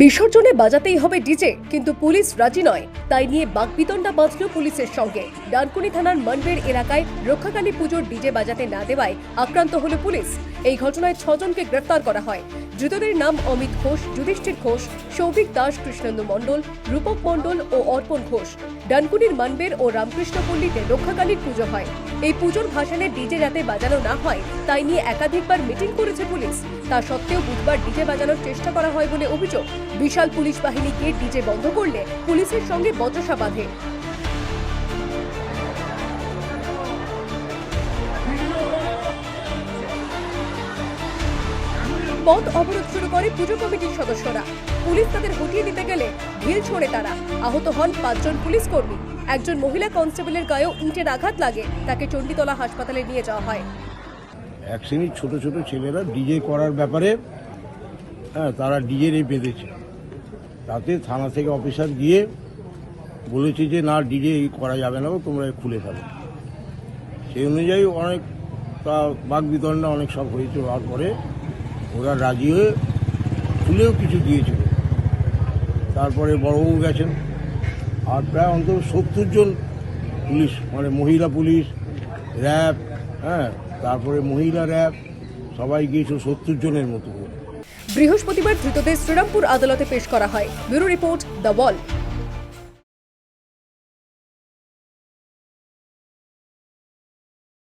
বিসর্জনে বাজাতেই হবে ডিজে, কিন্তু পুলিশ রাজি নয়। তাই নিয়ে বাকবিতণ্ডা বাঁচল পুলিশের সঙ্গে। ডানকুনি থানার মনবের এলাকায় রক্ষাকালী পুজোর ডিজে বাজাতে না দেওয়ায় আক্রান্ত হল পুলিশ। এই ঘটনায় ছজনকে গ্রেফতার করা হয়। ধৃতদের নাম অমিত ঘোষ, যুধিষ্ঠির ঘোষ, সৌভিক দাস, কৃষ্ণেন্দু মণ্ডল, রূপক মণ্ডল ও অর্পণ ঘোষ। ডানকুনির মানবের ও রামকৃষ্ণপল্লীতে রক্ষাকালীর পুজো হয়। এই পুজোর ভাসানে ডিজে যাতে বাজানো না হয়, তাই নিয়ে একাধিকবার মিটিং করেছে পুলিশ। তা সত্ত্বেও বুধবার ডিজে বাজানোর চেষ্টা করা হয় বলে অভিযোগ। বিশাল পুলিশ বাহিনী গিয়ে ডিজে বন্ধ করলে পুলিশের সঙ্গে বচসা বাঁধে। পথ অবরোধ শুরু করে পুজো কমিটির সদস্যরা। পুলিশ তাদের হটিয়ে দিতে গেলে ঢিল ছোড়ে তারা। আহত হন পাঁচজন পুলিশ কর্মী। একজন মহিলা কনস্টেবলের গায়েও ইটের আঘাত লাগে। তাকে চণ্ডীতলা হাসপাতালে নিয়ে যাওয়া হয়। এক শ্রেণির ছোট ছোট ছেলেরা ডিজে করার ব্যাপারে হ্যাঁ তারা ডিজের এই বেঁধেছে। তাতে থানা থেকে অফিসার গিয়ে বলেছে যে, না, ডিজে করা যাবে না তোমরা খুলে ফেলো। সেই অনুযায়ী অনেক তা বাক বিতণ্ডা অনেক সব হয়েছে হওয়ার পরে ওরা রাজি হয়ে খুলেও কিছু দিয়েছিল। তারপরে বড়বাবু গেছেন। আর প্রায় অন্তত সত্তর জন পুলিশ মানে মহিলা পুলিশ, র্যাব হ্যাঁ তারপরে মহিলা র্যাব, সবাই গিয়েছিল সত্তর জনের মতো বৃহস্পতিবার ধৃতদের শ্রীরামপুর আদালতে পেশ করা হয়। Bureau report the wall.